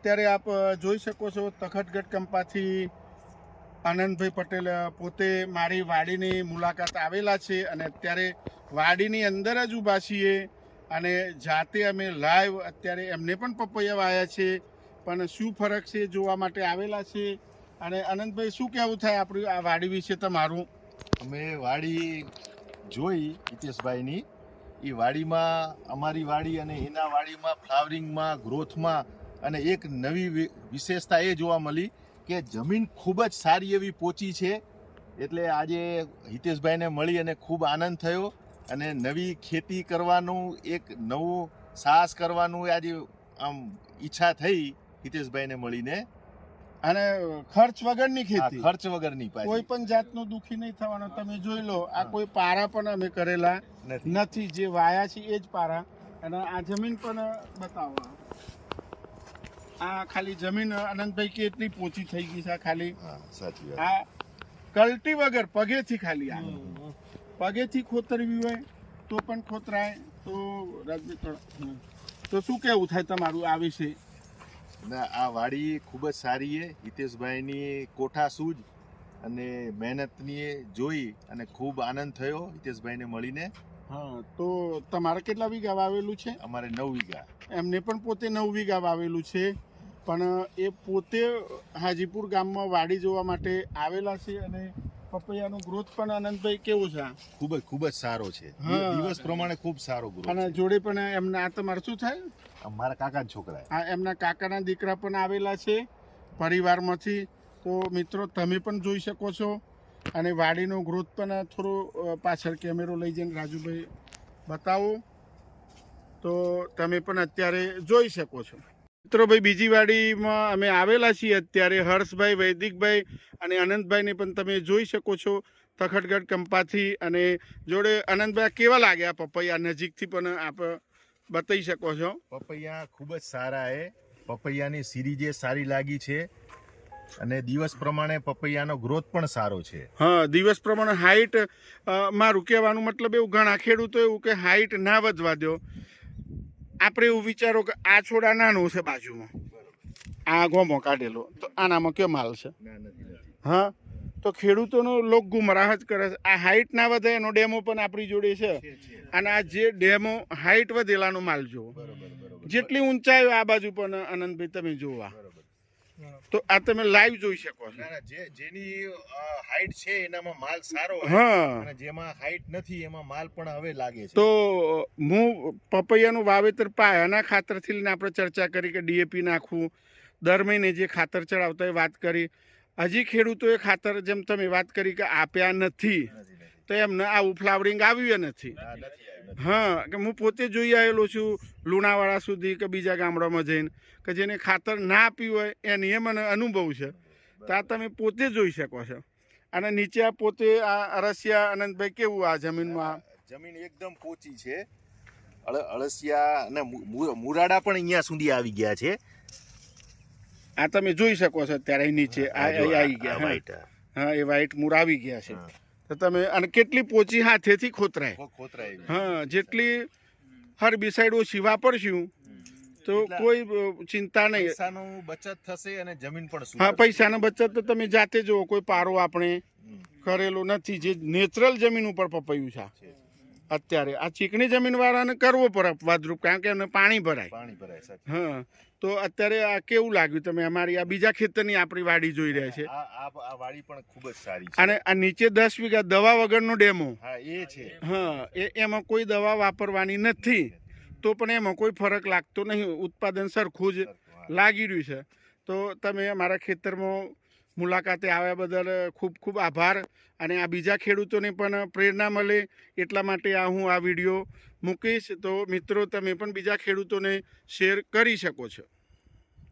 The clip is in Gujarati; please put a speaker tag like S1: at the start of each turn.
S1: અત્યારે આપ જોઈ શકો છો તખતગઢ કંપાથી આનંદભાઈ પટેલ પોતે મારી વાડીની મુલાકાત આવેલા છે અને અત્યારે વાડીની અંદર જ ઊભા છીએ અને જાતે અમે લાઈવ અત્યારે એમને પણ પપૈયા વાયા છે. પણ શું ફરક છે જોવા માટે આવેલા છે અને આનંદભાઈ, શું કહેવું થાય આપણી આ વાડી વિશે તમારું?
S2: અમે વાડી જોઈ હિતેશભાઈની. એ વાડીમાં, અમારી વાડી અને એના વાડીમાં, ફ્લાવરિંગમાં, ગ્રોથમાં અને એક નવી વિશેષતા એ જોવા મળી કે જમીન ખૂબ જ સારી એવી પોચી છે. એટલે આજે હિતેશભાઈને મળી અને ખૂબ આનંદ થયો અને નવી ખેતી કરવાનું એક નવું સાહસ કરવાનું આજે આમ ઈચ્છા થઈ હિતેશભાઈને મળીને.
S1: અને ખર્ચ વગરની ખેતી.
S2: ખર્ચ વગરની
S1: કોઈ પણ જાતનું દુખી નહીં થવાનું. તમે જોઈ લો આ કોઈ પારા પણ અમે કરેલા
S2: નથી.
S1: નથી. જે વાયા છે એ જ પારા. અને આ જમીન પણ બતાવો. આ ખાલી જમીન આનંદભાઈ કેટલી પોચી થઈ ગઈ છે આ ખાલી.
S2: હા સાચી વાત.
S1: આ કલટી વગર પગેથી ખાલી આ. પગેથી ખોતરવી હોય તો પણ ખોતરાય. તો રાજ્ય હમ. તો શું કેવું થાય તમારું આ વિશે?
S2: ના આ વાડી ખૂબ જ સારી છે. હિતેશભાઈની કોઠા સૂજ અને મહેનતની જોઈ અને ખૂબ આનંદ થયો હિતેશભાઈને મળીને.
S1: હા તો તમારે કેટલા વીઘા વાવેલું છે?
S2: અમારે નવ વીઘા.
S1: એમને પણ પોતે નવ વીઘા વાવેલું છે. પણ એ પોતે હાજીપુર ગામમાં વાડી જોવા માટે આવેલા છે અને પપૈયાનો ગ્રોથ પણ આનંદભાઈ કેવો છે?
S2: ખૂબ જ ખૂબ જ સારો છે. દિવસ પ્રમાણે ખૂબ સારો ગ્રોથ
S1: અને જોડે પણ એમના આ તમારે શું થાય?
S2: મારા કાકા છોકરા
S1: હા એમના કાકાના દીકરા પણ આવેલા છે પરિવારમાંથી. તો મિત્રો તમે પણ જોઈ શકો છો. અને વાડીનો ગ્રોથ પણ થોડો પાછળ કેમેરો લઈ જઈને રાજુભાઈ બતાવો. તો તમે પણ અત્યારે જોઈ શકો છો. મિત્રો ભાઈ બીજી વાડીમાં અમે આવેલા છીએ અત્યારે હર્ષભાઈ વૈદિકભાઈ અને અનંતભાઈને પણ તમે જોઈ શકો છો તખતગઢ કંપાથી અને જોડે આનંદભાઈ કેવા લાગ્યા પપૈયા નજીકથી પણ આપ બતાવી શકો છો?
S2: પપૈયા ખૂબ જ સારા છે પપૈયાની સિરીજે સારી લાગી છે અને દિવસ પ્રમાણે પપૈયાનો ગ્રોથ પણ સારો છે.
S1: હા દિવસ પ્રમાણે હાઈટ મારું કહેવાનું મતલબ એવું ઘણા ખેડૂતો એવું કે હાઈટ ના વધવા દો. આપણે એવું વિચારો કે આ છોડા નાનું છે બાજુમાં. આ ગોમો કાઢેલો. તો આનામાં કયો માલ છે? હા? તો ખેડૂતોનો લોક ગુમરાહ કરે છે. આ હાઇટ ના વધે એનો ડેમો પણ આપણી જોડે છે. અને આ જે ડેમો હાઇટ વધેલાનો માલ જુઓ. જેટલી ઊંચાઈ આ બાજુ પણ આનંદભાઈ તમે જોવા તો આ તમે લાઈવ જોઈ શકો છો.
S2: જે જેની હાઈટ છે એનામાં માલ સારો
S1: હા.
S2: અને જેમાં હાઈટ નથી એમાં માલ પણ હવે લાગે છે.
S1: તો હું પપૈયાનું વાવેતર પાયાના ખાતરથી લઈને આપણે ચર્ચા કરી કે ડીએપી નાખવું. દર મહિને જે ખાતર ચડાવતા એ વાત કરી. હજી ખેડૂતોએ ખાતર જેમ તમે વાત કરી કે આપ્યા નથી. તો એમને આવું ફ્લાવરિંગ આવ્યું, નથી. હા કે હું પોતે જોઈ આવેલો છું લુણાવાડા સુધી કે બીજા ગામડામાં જઈને કે જેને ખાતર ના આપ્યું હોય એની એ મને અનુભવ છે. તો આ તમે પોતે જોઈ શકો છો. અને નીચે આ પોતે આ અરસિયા આનંદભાઈ કેવું આ જમીનમાં?
S2: જમીન એકદમ પોચી છે. અળ- અળસિયા અને મુરાડા પણ અહીંયા સુધી આવી ગયા છે.
S1: આ તમે જોઈ શકો છો અત્યારે નીચે આવી ગયા હા. હા એ વ્હાઈટ મૂર આવી ગયા છે. તમે અને કેટલી પોચી હાથેથી ખોતરાય?
S2: ખો- ખોતરાઈ ગયું.
S1: હા જેટલી હર્બિસાઇડ ઓછી વાપરશું તો કોઈ ચિંતા નહીં.
S2: પૈસાનો બચત થશે અને જમીન પણ
S1: હા પૈસાનો બચત તો તમે જાતે જુઓ કોઈ પારો આપણે કરેલો નથી જે નેચરલ જમીન ઉપર પપૈયું છે. અત્યારે. આ ચીકણી જમીન વાળાને કરવો પડે અપવાદરૂપ કારણ કે એમને પાણી ભરાય.
S2: પાણી ભરાય.
S1: હા. તો અત્યારે આ કેવું લાગ્યું તમે? અમારી આ બીજા ખેતરની આપણી વાડી જોઈ રહ્યા છે.
S2: આ વાડી પણ ખૂબ જ સારી છે.
S1: અને આ નીચે દસ વીઘા દવા વગરનો ડેમો.
S2: હા એ છે.
S1: હા એ એમાં કોઈ દવા વાપરવાની નથી. તો પણ એમાં કોઈ ફરક લાગતો નહીં. ઉત્પાદન સરખું જ લાગી રહ્યું છે. તો તમે અમારા ખેતરમાં મુલાકાતે આવ્યા બદલ ખૂબ ખૂબ આભાર અને આ બીજા ખેડૂતોને પણ પ્રેરણા મળે એટલા માટે આ હું આ વીડિયો મૂકીશ. તો મિત્રો, તમે પણ બીજા ખેડૂતોને શેર કરી શકો છો.